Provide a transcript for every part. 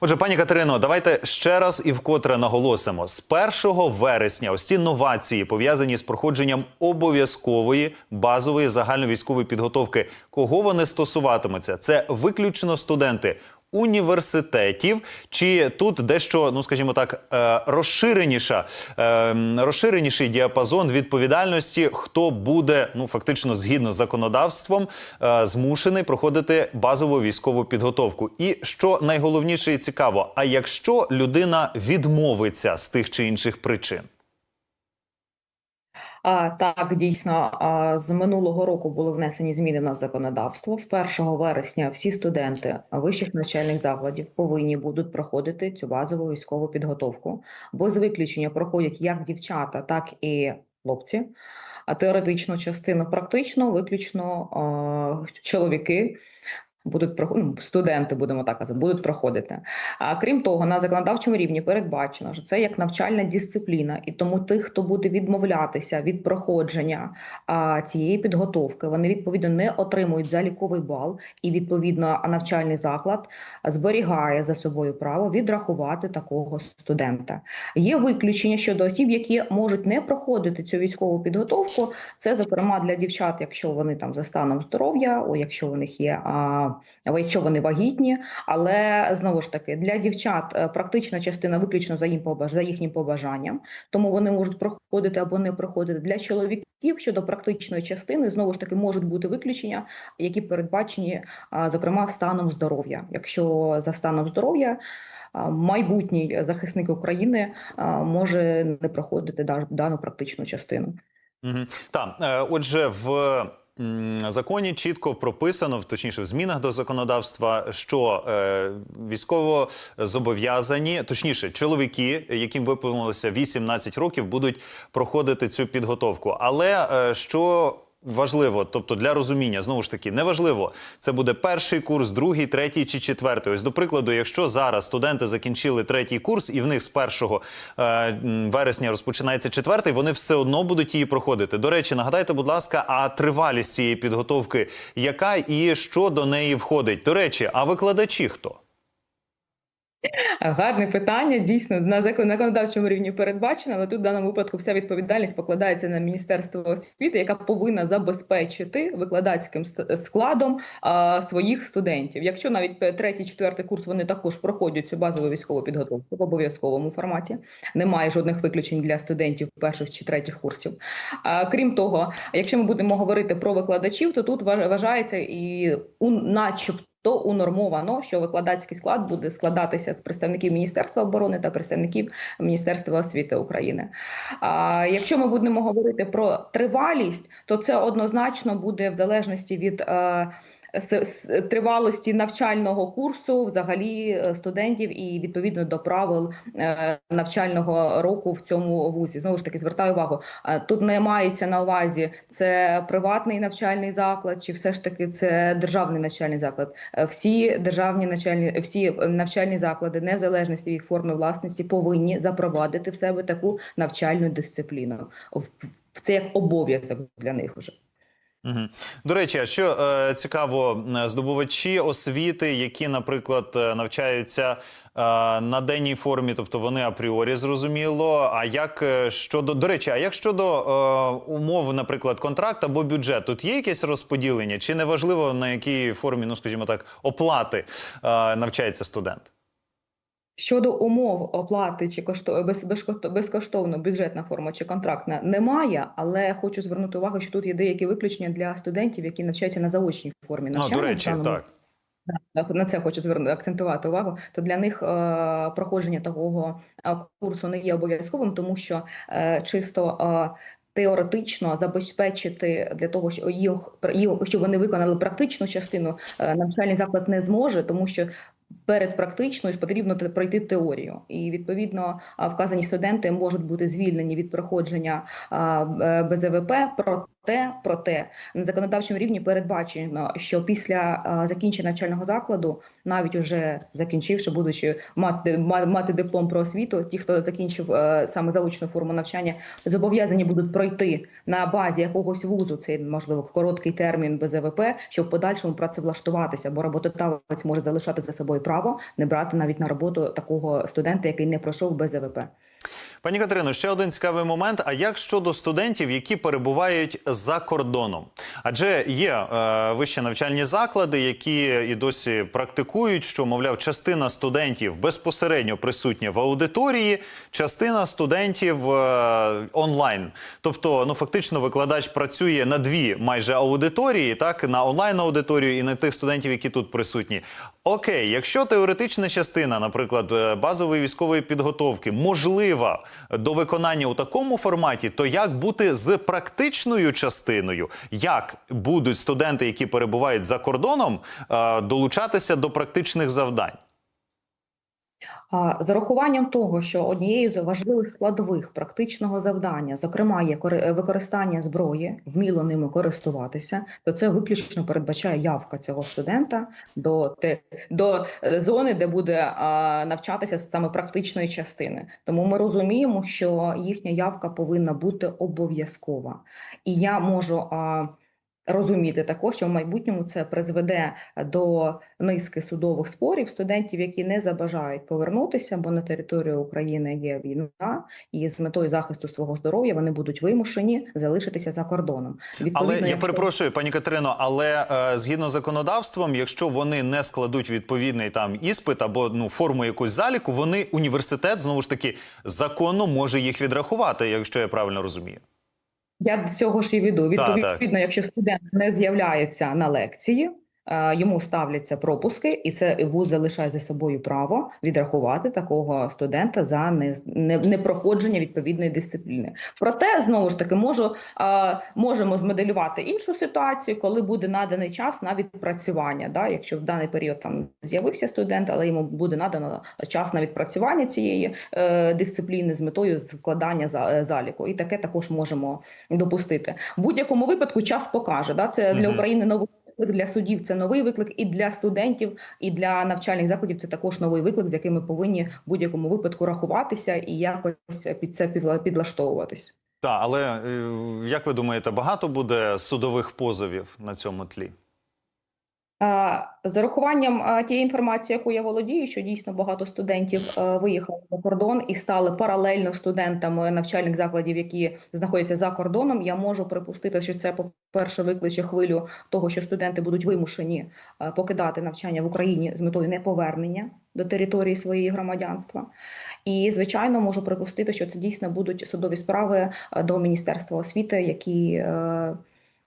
Отже, пані Катерино, давайте ще раз і вкотре наголосимо: з 1 вересня ось ці новації пов'язані з проходженням обов'язкової базової загальновійськової підготовки. Кого вони стосуватимуться? Це виключно студенти. Університетів чи тут дещо, ну скажімо так, е, розширеніша, е, розширеніший діапазон відповідальності, хто буде ну фактично згідно з законодавством е, змушений проходити базову військову підготовку. І що найголовніше і цікаво, а якщо людина відмовиться з тих чи інших причин? Так, дійсно, з минулого року були внесені зміни в нас законодавство. З 1 вересня всі студенти вищих навчальних закладів повинні будуть проходити цю базову військову підготовку. Без виключення проходять як дівчата, так і хлопці. А теоретичну частину практично виключно чоловіки. Будуть ну, студенти, будемо так казати, будуть проходити. А крім того, на законодавчому рівні передбачено, що це як навчальна дисципліна, і тому тих, хто буде відмовлятися від проходження а, цієї підготовки, вони відповідно не отримують заліковий бал, і відповідно навчальний заклад зберігає за собою право відрахувати такого студента. Є виключення щодо осіб, які можуть не проходити цю військову підготовку. Це зокрема для дівчат, якщо вони там за станом здоров'я, о, якщо у них є а, якщо вони вагітні, але знову ж таки для дівчат е, практична частина виключно за їм за їхнім побажанням, тому вони можуть проходити або не проходити. Для чоловіків щодо практичної частини знову ж таки можуть бути виключення, які передбачені, зокрема, станом здоров'я. Якщо за станом здоров'я майбутній захисник України може не проходити да- дану практичну частину. Угу. Так, е, отже, в законі чітко прописано, точніше, в змінах до законодавства, що е, військово зобов'язані, точніше, чоловіки, яким виповнилося 18 років, будуть проходити цю підготовку. Але е, що важливо, тобто для розуміння, знову ж таки, неважливо, це буде перший курс, другий, третій чи четвертий. Ось, до прикладу, якщо зараз студенти закінчили третій курс і в них з 1 е, вересня розпочинається четвертий, вони все одно будуть її проходити. До речі, нагадайте, будь ласка, а тривалість цієї підготовки яка і що до неї входить? До речі, а викладачі хто? Гарне питання. Дійсно, на закон- законодавчому рівні передбачено, але тут в даному випадку вся відповідальність покладається на Міністерство освіти, яка повинна забезпечити викладацьким складом а, своїх студентів. Якщо навіть третій, четвертий курс вони також проходять цю базову військову підготовку в обов'язковому форматі, немає жодних виключень для студентів перших чи третіх курсів. А, крім того, якщо ми будемо говорити про викладачів, то тут важ- вважається і у начебто. То унормовано, що викладацький склад буде складатися з представників Міністерства оборони та представників Міністерства освіти України. А якщо ми будемо говорити про тривалість, то це однозначно буде в залежності від е, тривалості навчального курсу, взагалі е, студентів, і відповідно до правил е, навчального року в цьому вузі. Знову ж таки, звертаю увагу. а Тут не мається на увазі це приватний навчальний заклад, чи все ж таки це державний навчальний заклад. Е, Всі державні навчальні всі е, навчальні заклади, незалежності від форми власності, повинні запровадити в себе таку навчальну дисципліну. Це як обов'язок для них вже. До речі, а що е, цікаво, здобувачі освіти, які, наприклад, е, навчаються е, на денній формі, тобто вони апріорі зрозуміло. А як е, щодо до речі, а як щодо е, умов, наприклад, контракт або бюджет, тут є якесь розподілення, чи не важливо на якій формі, ну скажімо так, оплати е, навчається студент? Щодо умов оплати чи кошто без, безкошто- безкоштовно бюджетна форма чи контрактна немає, але хочу звернути увагу, що тут є деякі виключення для студентів, які навчаються на заочній формі А, до речі, так. На це хочу звернути акцентувати увагу. То для них е, проходження такого е, курсу не є обов'язковим, тому що е, чисто е, теоретично забезпечити для того, що їх, їх щоб вони виконали практичну частину, е, навчальний заклад не зможе, тому що. Перед практичною потрібно пройти теорію, і відповідно вказані студенти можуть бути звільнені від проходження е, БЗВП. Проте, проте на законодавчому рівні передбачено, що після закінчення навчального закладу, навіть уже закінчивши, будучи мати ма- мати диплом про освіту, ті, хто закінчив е, саме заочну форму навчання, зобов'язані будуть пройти на базі якогось вузу. Цей можливо короткий термін БЗВП, щоб в подальшому працевлаштуватися, бо роботодавець може залишати за собою право право не брати навіть на роботу такого студента, який не пройшов без ЗВП. Пані Катерино, ще один цікавий момент. А як щодо студентів, які перебувають за кордоном? Адже є е, вищі навчальні заклади, які і досі практикують, що мовляв, частина студентів безпосередньо присутня в аудиторії, частина студентів е, онлайн. Тобто, ну фактично, викладач працює на дві майже аудиторії, так на онлайн аудиторію і на тих студентів, які тут присутні. Окей, якщо теоретична частина, наприклад, е, базової військової підготовки, можлива до виконання у такому форматі, то як бути з практичною частиною? Як будуть студенти, які перебувають за кордоном, е, долучатися до практичних завдань? З урахуванням того, що однією з важливих складових практичного завдання, зокрема, є кори- використання зброї, вміло ними користуватися, то це виключно передбачає явка цього студента до те до е, зони, де буде навчатися саме практичної частини. Тому ми розуміємо, що їхня явка повинна бути обов'язкова, і я можу. Розуміти також, що в майбутньому це призведе до низки судових спорів студентів, які не забажають повернутися, бо на території України є війна, і з метою захисту свого здоров'я вони будуть вимушені залишитися за кордоном. Але Відповідно, я якщо- перепрошую, пані Катерино, але е, згідно з законодавством, якщо вони не складуть відповідний там іспит або ну форму якусь заліку, вони університет знову ж таки законно може їх відрахувати, якщо я правильно розумію. Я до цього ж і веду. Відповідно, якщо студент не з'являється на лекції, йому ставляться пропуски, і це вуз залишає за собою право відрахувати такого студента за не, не, непроходження відповідної дисципліни. Проте знову ж таки можу е, можемо змоделювати іншу ситуацію, коли буде наданий час на відпрацювання. Да? Якщо в даний період там з'явився студент, але йому буде надано час на відпрацювання цієї е, дисципліни з метою складання за, е, заліку, і таке також можемо допустити. В будь-якому випадку час покаже. Да? Це для України новий виклик, для судів це новий виклик, і для студентів, і для навчальних закладів це також новий виклик, з яким ми повинні в будь-якому випадку рахуватися і якось під це підла- підлаштовуватись. Так, але е, як ви думаєте, багато буде судових позовів на цьому тлі? З урахуванням тієї інформації, яку я володію, що дійсно багато студентів виїхали за кордон і стали паралельно студентами навчальних закладів, які знаходяться за кордоном. Я можу припустити, що це по-перше викличе хвилю того, що студенти будуть вимушені покидати навчання в Україні з метою неповернення до території своєї громадянства. І звичайно можу припустити, що це дійсно будуть судові справи до Міністерства освіти, які е,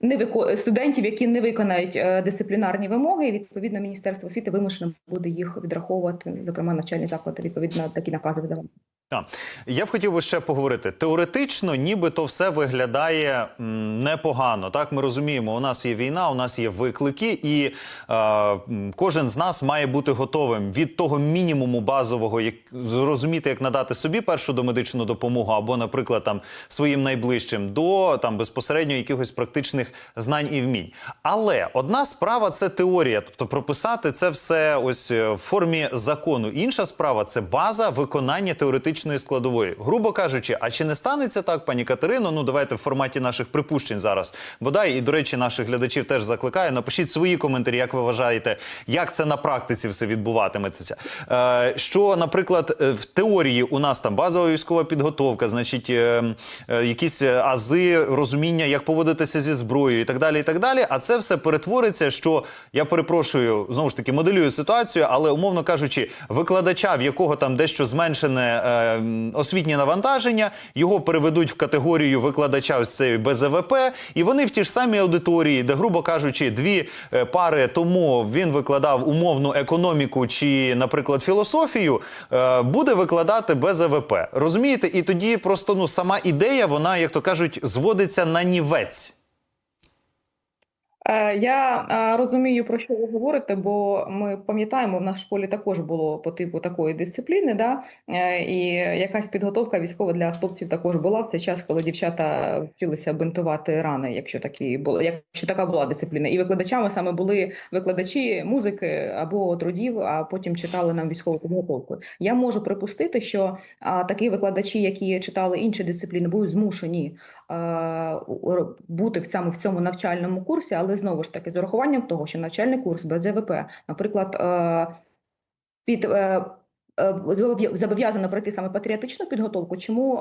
не вико... студентів, які не виконають е, дисциплінарні вимоги, і відповідно Міністерство освіти вимушено буде їх відраховувати, зокрема навчальні заклади, відповідно такі накази видавати. Так. Я б хотів би ще поговорити. Теоретично, нібито все виглядає непогано. Так, ми розуміємо, у нас є війна, у нас є виклики, і е, кожен з нас має бути готовим від того мінімуму базового, як зрозуміти, як надати собі першу домедичну допомогу, або, наприклад, там своїм найближчим, до там безпосередньо якихось практичних знань і вмінь. Але одна справа це теорія, тобто прописати це все ось е, в формі закону. Інша справа це база виконання теоретичної складової. Грубо кажучи, а чи не станеться так, пані Катерино? Ну давайте в форматі наших припущень зараз. Бодай і до речі, наших глядачів теж закликаю. Напишіть свої коментарі, як ви вважаєте, як це на практиці все відбуватиметься. Е, що, наприклад, е, в теорії у нас там базова військова підготовка, значить, е, е, якісь е, ази, розуміння, як поводитися зі зброєю і так далі. і так далі. А це все перетвориться, що я перепрошую, знову ж таки, моделюю ситуацію, але умовно кажучи, викладача, в якого там дещо зменшене е, освітнє навантаження, його переведуть в категорію викладача ось цієї БЗВП, і вони в ті ж самі аудиторії, де, грубо кажучи, дві е, пари тому він викладав умовну економіку чи, наприклад, філософію, е, буде викладати БЗВП. Розумієте? І тоді просто ну сама ідея, вона, як то кажуть, зводиться на нівець. Е, Я е, розумію, про що ви говорите, бо ми пам'ятаємо, в нашій школі також було по типу такої дисципліни, да? Е, і якась підготовка військова для хлопців також була в цей час, коли дівчата вчилися бинтувати рани, якщо такі були, якщо така була дисципліна. І викладачами саме були викладачі музики або трудів, а потім читали нам військову підготовку. Я можу припустити, що такі викладачі, які читали інші дисципліни, будуть змушені бути в цьому в цьому навчальному курсі, але знову ж таки з урахуванням того, що навчальний курс без ЗВП, наприклад, е, під е, е, зобов'я- зобов'язано пройти саме патріотичну підготовку. Чому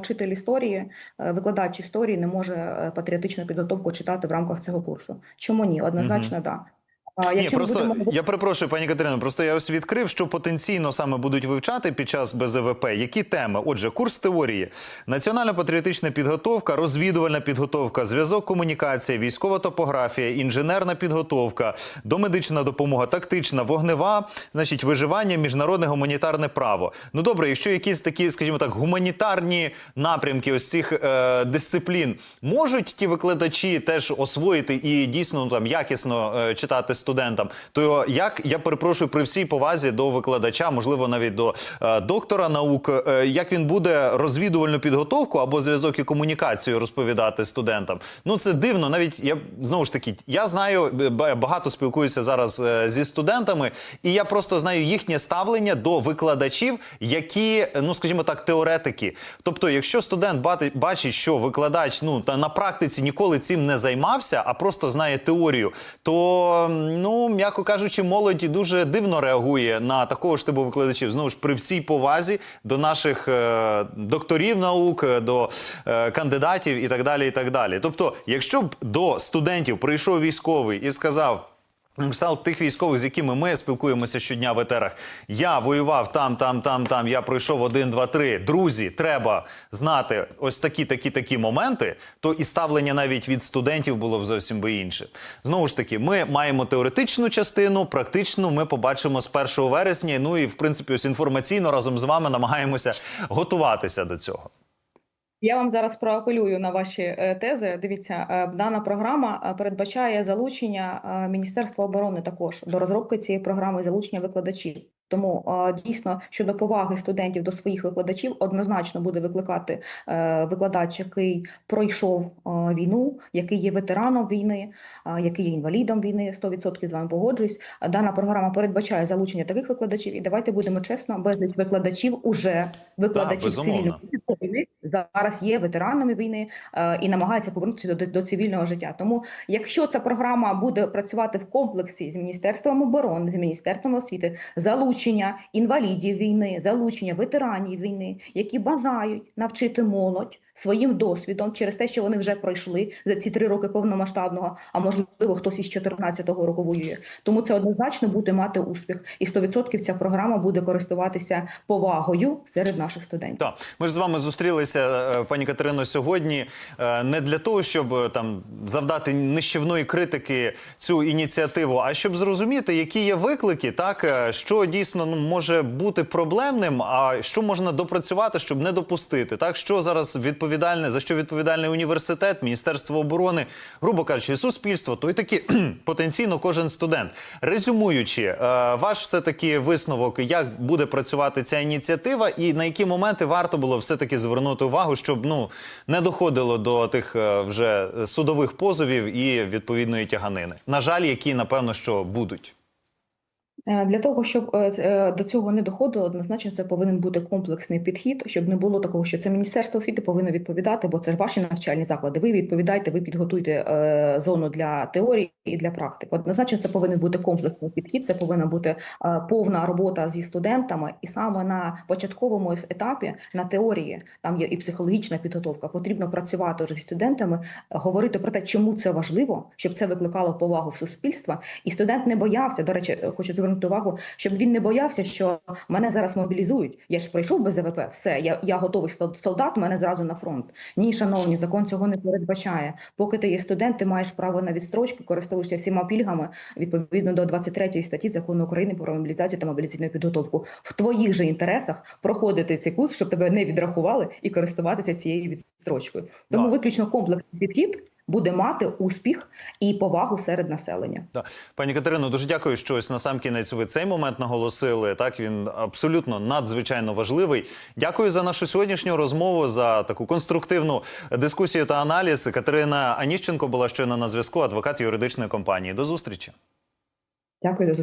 вчитель історії, викладач історії не може патріотичну підготовку читати в рамках цього курсу? Чому ні? Однозначно, так. Да. Ні, просто будемо я перепрошую, пані Катерино. Просто я ось відкрив, що потенційно саме будуть вивчати під час БЗВП. Які теми? Отже, курс теорії, національна патріотична підготовка, розвідувальна підготовка, зв'язок, комунікація, військова топографія, інженерна підготовка, домедична допомога, тактична, вогнева, значить, виживання, міжнародне гуманітарне право. Ну добре, якщо якісь такі, скажімо так, гуманітарні напрямки ось цих е, дисциплін можуть ті викладачі теж освоїти і дійсно ну, там якісно е, читати студентам, то як я перепрошую при всій повазі до викладача, можливо, навіть до е, доктора наук, е, як він буде розвідувальну підготовку або зв'язок і комунікацію розповідати студентам? Ну це дивно. Навіть я знову ж таки, я знаю багато спілкуюся зараз е, зі студентами, і я просто знаю їхнє ставлення до викладачів, які, ну скажімо так, теоретики. Тобто, якщо студент бачить, що викладач ну та на практиці ніколи цим не займався, а просто знає теорію, то ну м'яко кажучи, молоді дуже дивно реагує на такого ж типу викладачів. Знову ж при всій повазі до наших е, докторів наук, до е, кандидатів і так далі. І так далі. Тобто, якщо б до студентів прийшов військовий і сказав. Став тих військових, з якими ми спілкуємося щодня в етерах. Я воював там, там, там, там. Я пройшов один, два, три. Друзі, треба знати ось такі, такі, такі моменти. То і ставлення навіть від студентів було б зовсім би інше. Знову ж таки, ми маємо теоретичну частину, практичну ми побачимо з 1 вересня. Ну і в принципі, ось інформаційно разом з вами намагаємося готуватися до цього. Я вам зараз проапелюю на ваші е, тези. Дивіться, е, дана програма е, передбачає залучення Міністерства оборони також до розробки цієї програми залучення викладачів. Тому дійсно щодо поваги студентів до своїх викладачів однозначно буде викликати е, викладач, який пройшов війну, який є ветераном війни, який є інвалідом війни. 100% з вами погоджуюсь. Дана програма передбачає залучення таких викладачів. І давайте будемо чесно, безліч викладачів уже викладачів безумовно. цивільної війни зараз є ветеранами війни е, і намагаються повернутися до, до цивільного життя. Тому, якщо ця програма буде працювати в комплексі з міністерством оборони, з міністерством освіти, залучення інвалідів війни, залучення ветеранів війни, які бажають навчити молодь своїм досвідом через те, що вони вже пройшли за ці три роки повномасштабного, а можливо хтось із 14-го року воює. Тому це однозначно буде мати успіх, і 100% ця програма буде користуватися повагою серед наших студентів. Так, ми ж з вами зустрілися, е, пані Катерино, сьогодні е, не для того, щоб е, там завдати нищівної критики цю ініціативу, а щоб зрозуміти, які є виклики, так що дійсно ну, може бути проблемним, а що можна допрацювати, щоб не допустити. Так, що зараз відповідальне за що відповідальний університет, міністерство оборони, грубо кажучи, суспільство, то й таки потенційно кожен студент. Резюмуючи, е, ваш все таки висновок, як буде працювати ця ініціатива, і на які моменти варто було все таки звернути увагу, щоб ну не доходило до тих е, вже судових позовів і відповідної тяганини. На жаль, які напевно що будуть. Е, Для того, щоб е, е, до цього не доходило, однозначно це повинен бути комплексний підхід, щоб не було такого, що це Міністерство освіти повинно відповідати, бо це ж ваші навчальні заклади. Ви відповідаєте, ви підготуєте е, зону для теорії і для практик. Однозначно, це повинен бути комплексний підхід, це повинна бути повна робота зі студентами, і саме на початковому етапі на теорії там є і психологічна підготовка. Потрібно працювати вже зі студентами, говорити про те, чому це важливо, щоб це викликало повагу в суспільства, і студент не боявся. До речі, хочу звернути увагу, щоб він не боявся, що мене зараз мобілізують. Я ж пройшов без ЗВП, все, я, я готовий сол- солдат, мене зразу на фронт. Ні, шановні, закон цього не передбачає. Поки ти є студент, ти маєш право на відстрочку, користуєшся всіма пільгами відповідно до 23 статті закону України про мобілізацію та мобілізаційну підготовку. В твоїх же інтересах проходити цей курс, щоб тебе не відрахували і користуватися цією відстрочкою. Тому Да. виключно комплексний підхід буде мати успіх і повагу серед населення. Да. Пані Катерино, дуже дякую, що ось на сам кінець ви цей момент наголосили. Так він абсолютно надзвичайно важливий. Дякую за нашу сьогоднішню розмову, за таку конструктивну дискусію та аналіз. Катерина Аніщенко була щойно на зв'язку, адвокат юридичної компанії. До зустрічі. Дякую за